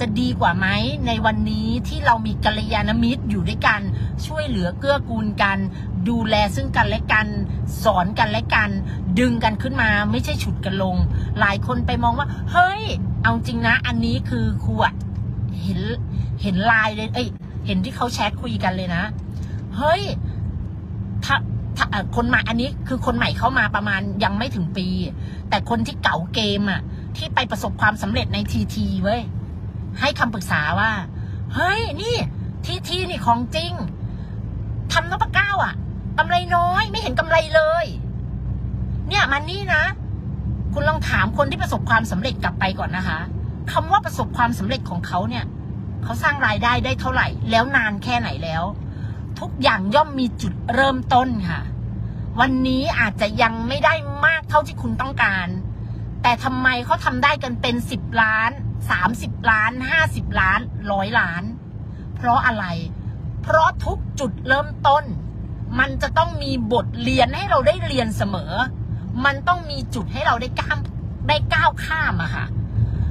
จะดีกว่าไหมในวันนี้ที่เรามีกัลยาณมิตรอยู่ด้วยกัน ช่วยเหลือเกื้อกูลกัน ดูแลซึ่งกันและกัน สอนกันและกัน ดึงกันขึ้นมาไม่ใช่ฉุดกันลง หลายคนไปมองว่า เฮ้ย เอาจริงนะ อันนี้คือครูอะเห็นเห็นไลน์เลยเอ้ยเห็นที่เขาแชทคุยกันเลยนะ เฮ้ยถ้าถ้าคนใหม่อันนี้คือคนใหม่เข้ามาประมาณยังไม่ถึงปี แต่คนที่เก่าเกมอะที่ไปประสบความสำเร็จในทีทีเว้ย ให้คำปรึกษาว่า เฮ้ย นี่ทีทีนี่ของจริงทำนพเก้าอะกำไรน้อยไม่เห็นกำไรเลย เนี่ยมันนี่นะ คุณลองถามคนที่ประสบความสำเร็จกลับไปก่อนนะคะคำว่าประสบความสำเร็จของเขาเนี่ยเขาสร้างรายได้ได้เท่าไหร่ แล้วนานแค่ไหนแล้ว ทุกอย่างย่อมมีจุดเริ่มต้นค่ะ วันนี้อาจจะยังไม่ได้มากเท่าที่คุณต้องการ แต่ทำไมเขาทำได้กันเป็นสิบล้านสามสิบล้านห้าสิบล้านร้อยล้าน เพราะอะไร เพราะทุกจุดเริ่มต้น มันจะต้องมีบทเรียนให้เราได้เรียนเสมอ มันต้องมีจุดให้เราได้ก้ามได้ก้าวข้ามอะค่ะ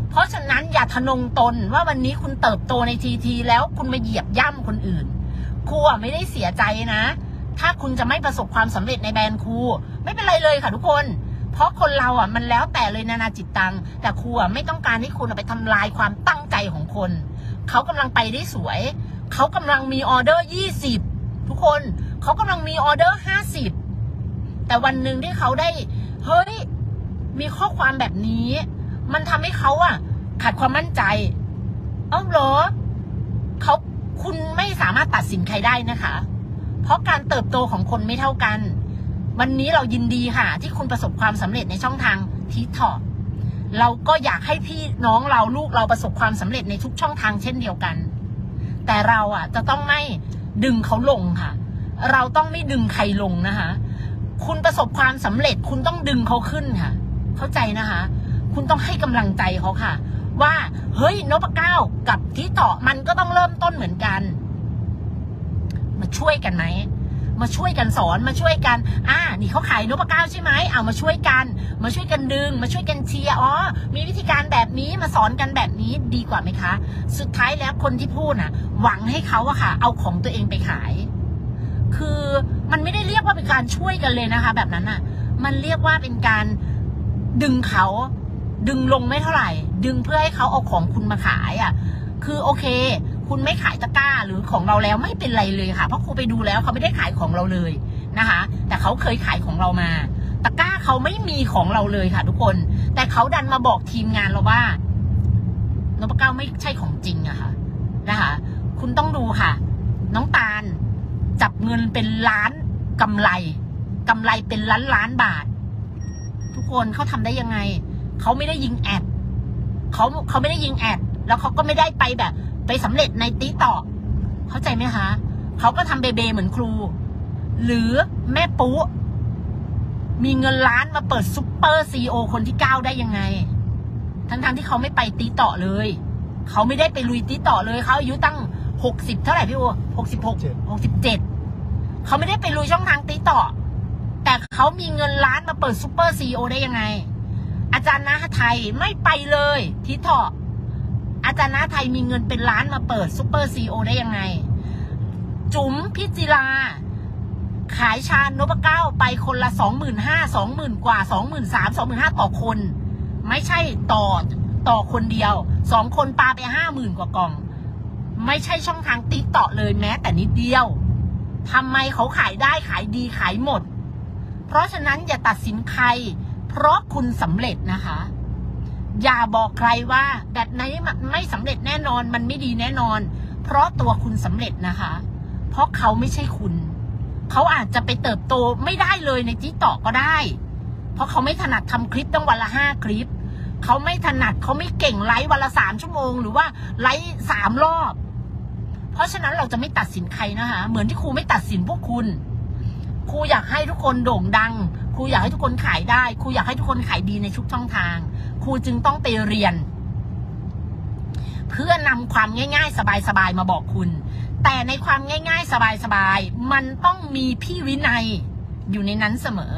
เพราะฉะนั้นอย่าทะนงตนว่าวันนี้คุณเติบโตในทีทีแล้วคุณมาเหยียบย่ำคนอื่นครูไม่ได้เสียใจนะ ถ้าคุณจะไม่ประสบความสำเร็จในแบรนด์ครูไม่เป็นไรเลยค่ะทุกคน เพราะคนเราอะมันแล้วแต่เลยนานาจิตตัง แต่ครูอะไม่ต้องการให้คุณไปทำลายความตั้งใจของคน เขากำลังไปได้สวย เขากำลังมีออเดอร์ยี่สิบทุกคนเขากำลังมีออเดอร์ห้าสิบแต่วันหนึ่งที่เขาได้ เฮ้ย มีข้อความแบบนี้ มันทำให้เขาอะ ขาดความมั่นใจเอ้าเหรอเขาคุณไม่สามารถตัดสินใครได้นะคะ เพราะการเติบโตของคนไม่เท่ากัน วันนี้เรายินดีค่ะ ที่คุณประสบความสำเร็จในช่องทางทีทอเราก็อยากให้พี่น้องเราลูกเราประสบความสำเร็จในทุกช่องทางเช่นเดียวกัน แต่เราอะ จะต้องไม่ดึงเขาลงค่ะ เราต้องไม่ดึงใครลงนะคะ คุณประสบความสำเร็จคุณต้องดึงเขาขึ้นค่ะ เข้าใจนะคะ คุณต้องให้กำลังใจเขาค่ะ ว่าเฮ้ยนพเก้ากับทีต่อมันก็ต้องเริ่มต้นเหมือนกัน มาช่วยกันไหม มาช่วยกันสอนมาช่วยกันอ่านี่เขาขายนพเก้าใช่ไหมเอามาช่วยกัน มาช่วยกันดึง มาช่วยกันเชียร์อ๋อมีวิธีการแบบนี้มาสอนกันแบบนี้ดีกว่าไหมคะ สุดท้ายแล้วคนที่พูดน่ะ หวังให้เขาอะค่ะ เอาของตัวเองไปขาย คือมันไม่ได้เรียกว่าเป็นการช่วยกันเลยนะคะ แบบนั้นอะมันเรียกว่าเป็นการดึงเขาดึงลงไม่เท่าไหร่ ดึงเพื่อให้เขาเอาของคุณมาขายอะ่ะ คือโอเค คุณไม่ขายตะกร้าหรือของเราแล้วไม่เป็นไรเลยค่ะ เพราะครูไปดูแล้วเขาไม่ได้ขายของเราเลยนะคะ แต่เขาเคยขายของเรามาตะกร้าเขาไม่มีของเราเลยค่ะ ทุกคน แต่เขาดันมาบอกทีมงานเราว่านพเก้าไม่ใช่ของจริงอะค่ะ นะคะ คุณต้องดูค่ะ น้องตาลจับเงินเป็นล้านกำไรกำไรเป็นล้านล้านบาท ทุกคนเขาทำได้ยังไง เขาไม่ได้ยิงแอดเขาเขาไม่ได้ยิงแอด แล้วเขาก็ไม่ได้ไปแบบ ไปสำเร็จในติ๊ต่อเข้าใจไหมคะเขาก็ทำเบเบเหมือนครู หรือแม่ปุ๊มีเงินล้านมาเปิดซุปเปอร์ซีโอคนที่เก้าได้ยังไง ทั้งๆที่เขาไม่ไปตีต่อเลย เขาไม่ได้ไปลุยตีต่อเลย เขาอายุตั้งหกสิบเท่าไหร่พี่โอหกสิบหกหกสิบเจ็ดเขาไม่ได้ไปลุยช่องทางตีต่อ แต่เขามีเงินล้านมาเปิดซุปเปอร์ซีโอได้ยังไง อาจารย์นาไทยไม่ไปเลยที่เถาะ อาจารย์นาไทยมีเงินเป็นล้านมาเปิดซุปเปอร์ซีโอได้ยังไง จุ๋มพิจิลา ขายชานพเก้าไปคนละสองหมื่นห้าสองหมื่นกว่าสองหมื่นสามสองหมื่นห้าต่อคน ไม่ใช่ต่อต่อคนเดียวสองคนปาไปห้าหมื่นกว่ากล่อง ไม่ใช่ช่องทางติ๊กต่อเลยแม้แต่นิดเดียวทำไมเขาขายได้ขายดีขายหมด เพราะฉะนั้นอย่าตัดสินใคร เพราะคุณสำเร็จนะคะ อย่าบอกใครว่า แบบไหนมันไม่สำเร็จแน่นอน มันไม่ดีแน่นอน เพราะตัวคุณสำเร็จนะคะ เพราะเขาไม่ใช่คุณ เขาอาจจะไปเติบโตไม่ได้เลยในทิกตอกก็ได้ เพราะเขาไม่ถนัดทำคลิปต้องวันละห้าคลิป เขาไม่ถนัดเขาไม่เก่งไลฟ์วันละสามชั่วโมง หรือว่าไลฟ์สามรอบ เพราะฉะนั้นเราจะไม่ตัดสินใครนะคะ เหมือนที่ครูไม่ตัดสินพวกคุณ ครูอยากให้ทุกคนโด่งดัง ครูอยากให้ทุกคนขายได้ ครูอยากให้ทุกคนขายดีในทุกช่องทาง ครูจึงต้องไปเรียน เพื่อนำความง่าย ๆ สบายๆมาบอกคุณ แต่ในความง่าย ๆ สบายๆมันต้องมีพี่วินัยอยู่ในนั้นเสมอ